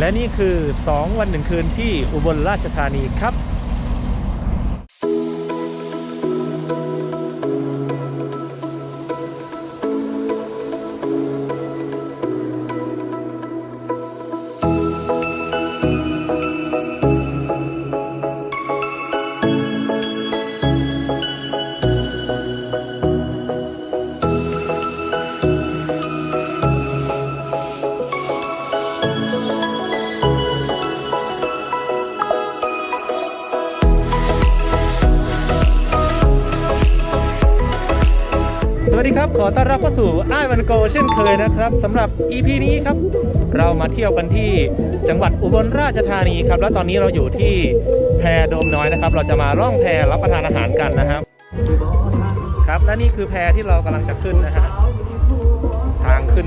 และนี่คือ 2 วันหนึ่งคืนที่อุบลราชธานีครับ ขอต้อนรับเข้าสู่อ้ายวันโกเช่นเคยนะครับสำหรับ EP นี้ครับ เรามาเที่ยวกันที่จังหวัดอุบลราชธานีครับ แล้วตอนนี้เราอยู่ที่แพโดมน้อยนะครับ เราจะมาล่องแพรับประทานอาหารกันนะครับ ครับและนี่คือแพที่เรากำลังจะขึ้นนะฮะทางขึ้น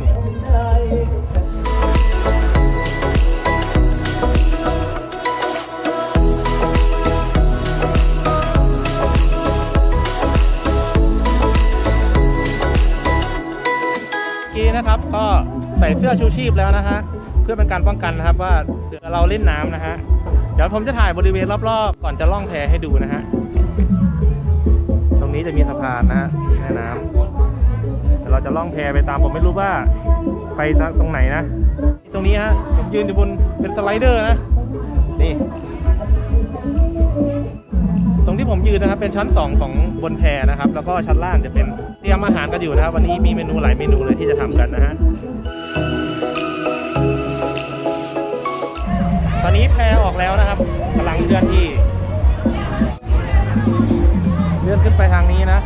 นะครับ ก็ใส่เสื้อชูชีพแล้วนะฮะเพื่อเป็นการป้องกันนะครับว่าเผื่อเราเล่นน้ำนะฮะเดี๋ยวผมจะถ่ายบริเวณรอบๆ ก่อนจะล่องแพให้ดูนะฮะตรงนี้จะมีสะพานนะฮะแม่น้ำเดี๋ยวเราจะล่องแพไปตามผมไม่รู้ว่าไปตรงไหนนะ ตรงนี้ฮะผมยืนอยู่บนเป็นสไลเดอร์นะนี่ ที่ผมยืนนะครับเป็นชั้น 2 ของบนแพนะครับ แล้วก็ชั้นล่างจะเป็นเตรียมอาหารกันอยู่นะครับ วันนี้มีเมนูหลายเมนูเลยที่จะทำกันนะฮะตอนนี้แพออกแล้วนะครับกำลังเคลื่อนที่ เลื่อนขึ้นไปทางนี้นะ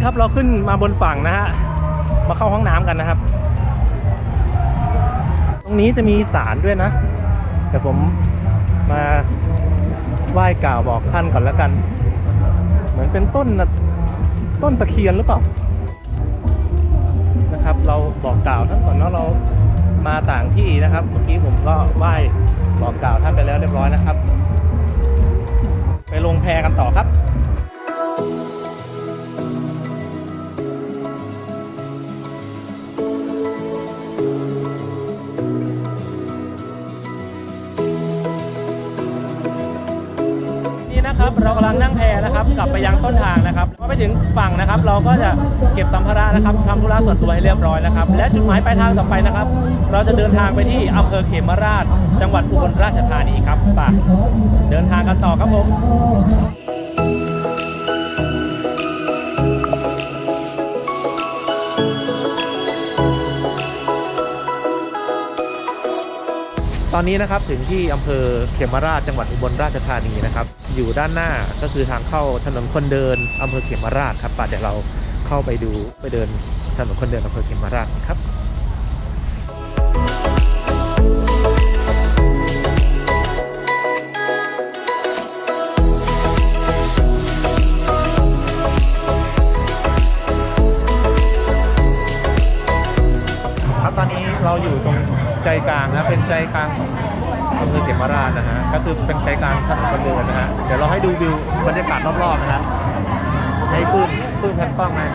นี้ครับเราขึ้นมาบนฝั่งนะฮะมาเข้าห้องน้ำกันนะครับ ตรงนี้จะมีศาลด้วยนะเดี๋ยวผมมาไหว้กล่าวบอกท่านก่อนแล้วกัน เหมือนเป็นต้นต้นตะเคียนหรือเปล่านะครับ เราบอกกล่าวท่านก่อนเนาะเรามาต่างที่นะครับ เมื่อกี้ผมก็ไหว้บอกกล่าวท่านไปแล้วเรียบร้อยนะครับ ไปลงแพกันต่อครับ นะครับ เรากำลังนั่งแพนะครับ กลับไปยังต้นทางนะครับพอไปถึงฝั่งนะครับ เราก็จะเก็บสัมภาระนะครับทำธุระส่วนตัวให้เรียบร้อยนะครับ และจุดหมายปลายทางต่อไปนะครับ เราจะเดินทางไปที่อำเภอเขมราช จังหวัดอุบลราชธานีครับไปเดินทางกันต่อครับผมตอนนี้นะครับถึงที่อำเภอเขมราชจังหวัดอุบลราชธานีนะครับ อยู่ด้านหน้าก็คือทางเข้าถนนคนเดินอำเภอเขมราชครับป่ะเดี๋ยวเราเข้าไปดูไปเดินถนนคนเดินอำเภอเขมราชครับตอนนี้เราอยู่ตรงใจกลางนะเป็นใจกลางของ อำเภอเขมราชนะฮะ ก็คือเป็นใจกลางถนนคนเดินนะฮะ เดี๋ยวเราให้ดูวิวบรรยากาศรอบๆนะฮะ ให้ปื้นปื้นแพนกล้องนะ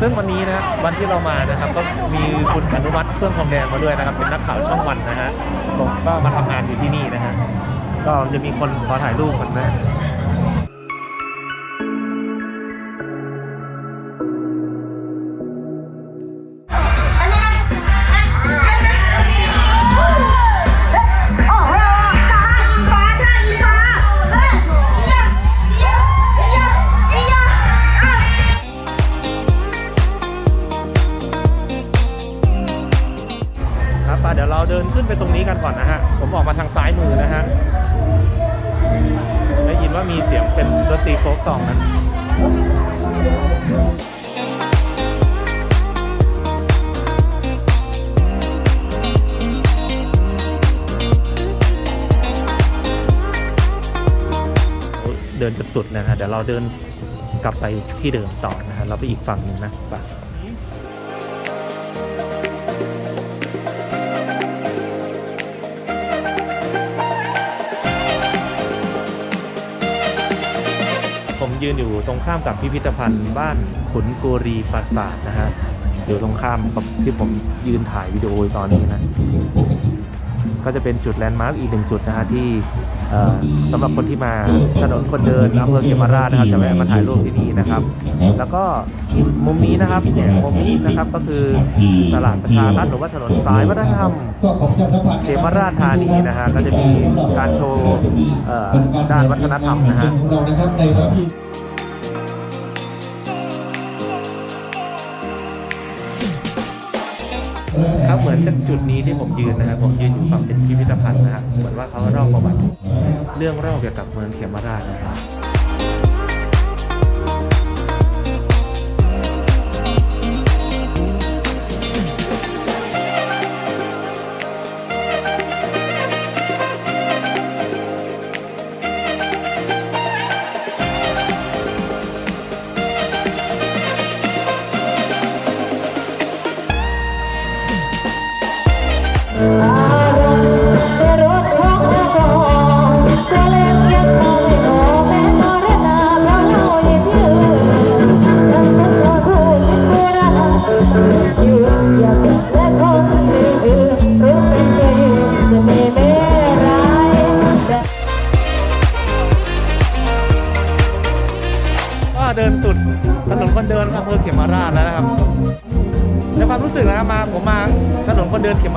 ซึ่งวันนี้นะวันที่เรามานะครับ ก็มีคุณอนุวัฒน์เครื่องทองแดงมาด้วยนะครับ เป็นนักข่าวช่องวันนะฮะผมก็มาทำงานอยู่ที่นี่นะฮะ ก็จะมีคนขอถ่ายรูปคนนะ ตีโฟกซองนั้นเดินจนสุดเลยนะฮะเดี๋ยวเราเดินกลับไปที่เดิมต่อนะฮะเราไปอีกฝั่งหนึงนะไป ยืนอยู่ตรงข้ามกับพิพิธภัณฑ์บ้านขุนกุรีปราสาทนะฮะอยู่ตรงข้ามกับที่ผมยืนถ่ายวิดีโอตอนนี้นะ ก็จะเป็นจุดแลนด์มาร์กอีกหนึ่งจุดนะฮะที่ สำหรับคนที่มาถนนคนเดินอำเภอเขมราชนะครับจะแวะมาถ่ายรูปที่นี่นะครับ แล้วก็มุมนี้นะครับเนี่ยมุมนี้นะครับก็คือตลาดประชารัฐหรือว่าถนนสายวัฒนธรรมก็คงจะสัมเขมราชธานีนะฮะก็จะมีการโชว์ด้านวัฒนธรรมนะฮะ ครับเหมือนจากจุดนี้ที่ผมยืนนะครับผมยืนอยู่ฝั่งเป็นพิพิธภัณฑ์นะครับเหมือนว่าเขาเล่าประวัติเรื่องเล่าเกี่ยวกับเมืองเขมราชนะครับ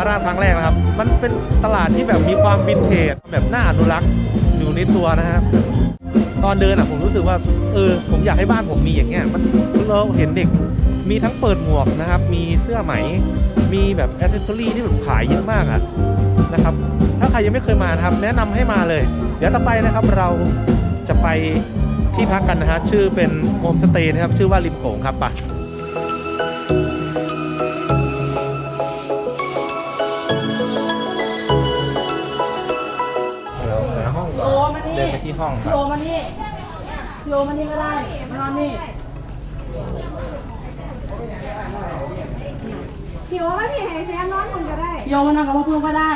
นนคนเดินเขมราชครั้งแรกนะครับ มันเป็นตลาดที่แบบมีความวินเทจแบบน่าอนุรักษ์อยู่ในตัวนะครับ ตอนเดินอะผมรู้สึกว่าเออผมอยากให้บ้านผมมีอย่างเงี้ยมันเราเห็นเด็กมีทั้งเปิดหมวกนะครับ มีเสื้อไหม มีแบบแอ c เซสซอรี่ที่แบบขายเยอะมากอะนะครับ ถ้าใครยังไม่เคยมานะครับ แนะนำให้มาเลย เดี๋ยวต่อไปนะครับเราจะไปที่พักกันนะฮะชื่อเป็นโฮมสเตย์นะครับ ชื่อว่าริมโขงครับไปเนมานี่เดินไปที่ห้องครับโยมานี่โยมานี่ก็ได้มานอนนี่หิวแล้วพี่ให้แซมนอนคนก็ได้โยมานั่งกับพ่อเพื่อนก็ได้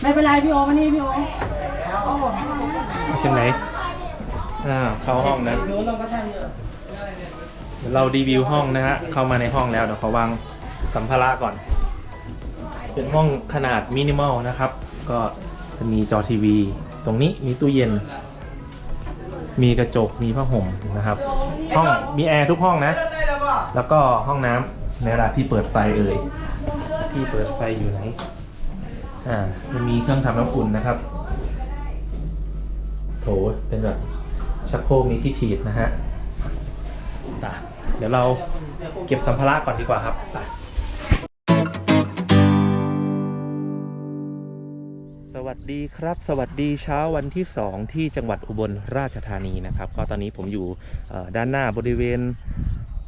ไม่เป็นไรพี่โอมานี่พี่โอถึงไหนอ่าเข้าห้องนะโยเราก็ได้เยอะเดี๋ยวเรารีวิวห้องนะฮะ เข้ามาในห้องแล้วเดี๋ยวขอวางสัมภาระก่อน เป็นห้องขนาดมินิมอลนะครับ ก็ จะมีจอทีวี ตรงนี้มีตู้เย็น มีกระจกมีผ้าห่มนะครับ ห้องมีแอร์ทุกห้องนะ แล้วก็ห้องน้ำในเวลาที่เปิดไฟเอ่ยที่เปิดไฟอยู่ไหน อ่าจะมีเครื่องทำน้ำอุ่นนะครับ โถเป็นแบบชักโครกมีที่ฉีดนะฮะอะเดี๋ยวเราเก็บสัมภาระก่อนดีกว่าครับไป ดีครับ สวัสดีเช้าวันที่ 2 ที่จังหวัดอุบลราชธานีนะครับ ก็ตอนนี้ผมอยู่ด้านหน้าบริเวณ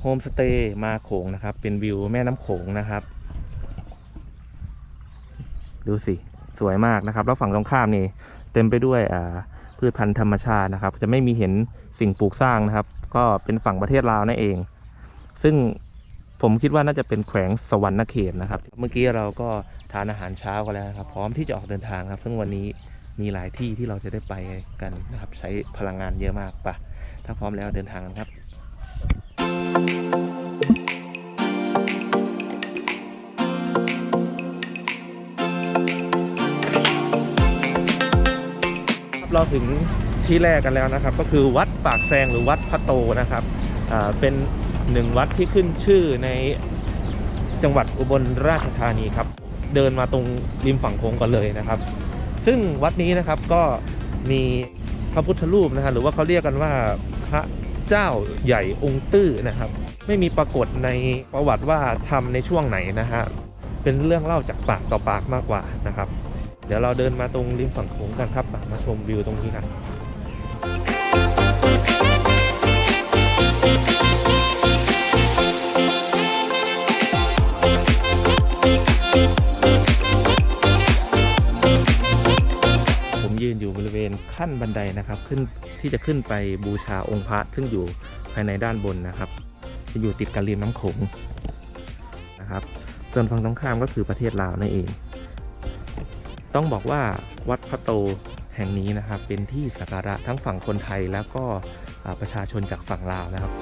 โฮมสเตย์มาโขงนะครับ เป็นวิวแม่น้ำโขงนะครับ ดูสิ สวยมากนะครับ แล้วฝั่งตรงข้ามนี่ เต็มไปด้วยพืชพันธุ์ธรรมชาตินะครับ จะไม่มีเห็นสิ่งปลูกสร้างนะครับ ก็เป็นฝั่งประเทศลาวนั่นเอง ซึ่งผมคิดว่าน่าจะเป็นแขวงสวรรณเขตนะครับ เมื่อกี้เราก็ ทานอาหารเช้ากันแล้วครับ พร้อมที่จะออกเดินทางครับซึ่งวันนี้มีหลายที่ที่เราจะได้ไปกันนะครับใช้พลังงานเยอะมากปะถ้าพร้อมแล้วเดินทางกันครับ เราถึงที่แรกกันแล้วนะครับ ก็คือวัดปากแซงหรือวัดพระโตนะครับเป็นหนึ่งวัดที่ขึ้นชื่อในจังหวัดอุบลราชธานีครับ เดินมาตรงริมฝั่งโขงก่อนเลยนะครับ ซึ่งวัดนี้นะครับก็มีพระพุทธรูปนะฮะหรือว่าเขาเรียกกันว่าพระเจ้าใหญ่องค์ตื้อนะครับ ไม่มีปรากฏในประวัติว่าทำในช่วงไหนนะฮะเป็นเรื่องเล่าจากปากต่อปากมากกว่านะครับ เดี๋ยวเราเดินมาตรงริมฝั่งโขงกันครับมามาชมวิวตรงนี้กัน ขั้นบันไดนะครับขึ้นที่จะขึ้นไปบูชาองค์พระซึ่งอยู่ภายในด้านบนนะครับ จะอยู่ติดกับริมน้ำโขงนะครับส่วนฝั่งตรงข้ามก็คือประเทศลาวนั่นเอง ต้องบอกว่าวัดพระโตแห่งนี้นะครับเป็นที่สักการะทั้งฝั่งคนไทยแล้วก็ประชาชนจากฝั่งลาวนะครับ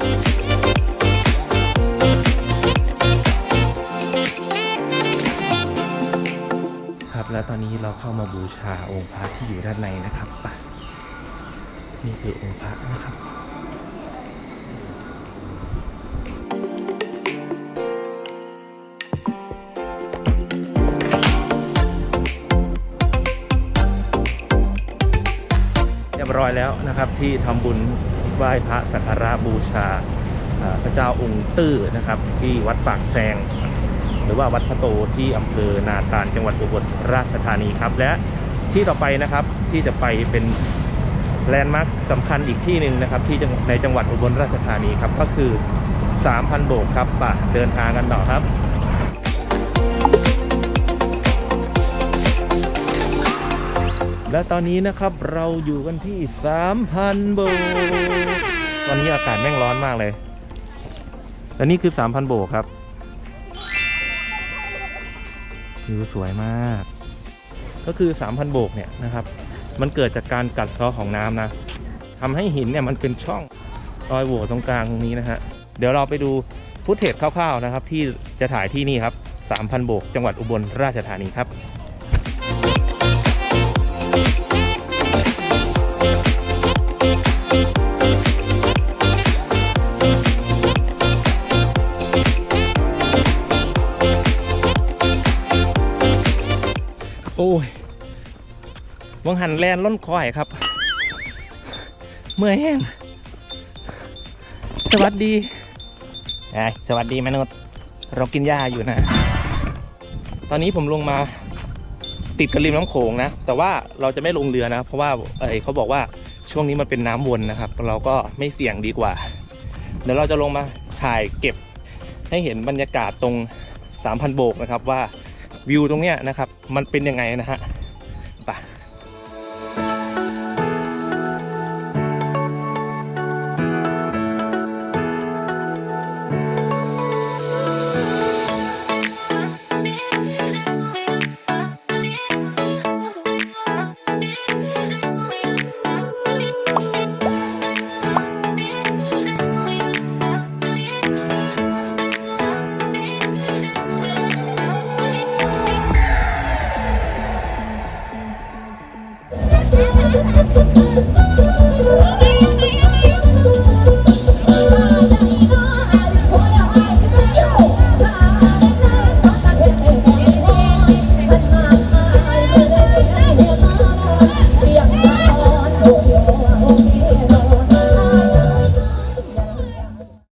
ครับ แล้วตอนนี้เราเข้ามาบูชาองค์พระที่อยู่ด้านในนะครับไปนี่คือองค์พระนะครับเรียบร้อยแล้วนะครับที่ทำบุญไหว้พระสักการะบูชาอ่าพระเจ้าองค์ตื้อนะครับ ที่วัดปากแซง หรือว่าวัดพระโตที่อำเภอนาตาลจังหวัดอุบลราชธานีครับ และที่ต่อไปนะครับที่จะไปเป็นแลนด์มาร์คสำคัญอีกที่หนึ่งนะครับ ที่ในจังหวัดอุบลราชธานีครับ ก็คือ 3,000 โบกครับป่ะเดินทางกันต่อครับและตอนนี้นะครับเราอยู่กันที่ 3,000 โบก ตอนนี้อากาศแม่งร้อนมากเลย และนี่คือ 3,000 โบกครับิวสวยมาก ก็คือ 3,000 โบกเนี่ยนะครับ มันเกิดจากการกัดเซาะของน้ำนะทำให้หินเนี่ยมันเป็นช่องรอยโหว่ตรงกลางตรงนี้นะฮะ เดี๋ยวเราไปดูฟุตเทจคร่าวๆนะครับ ที่จะถ่ายที่นี่ครับ 3,000 โบก จังหวัดอุบลราชธานีครับ วังหันแลนล้นคอยครับ เมื่อยแห้งสวัสดีไอสวัสดีมนุษย์เรากินหญ้าอยู่นะ ตอนนี้ผมลงมาติดกับริมน้ำโขงนะ แต่ว่าเราจะไม่ลงเรือนะ เพราะว่าเอ้ยเขาบอกว่าช่วงนี้มันเป็นน้ำวนนะครับ เราก็ไม่เสี่ยงดีกว่า เดี๋ยวเราจะลงมาถ่ายเก็บให้เห็นบรรยากาศตรง 3,000 โบกนะครับว่าวิวตรงเนี้ยนะครับ มันเป็นยังไงนะฮะ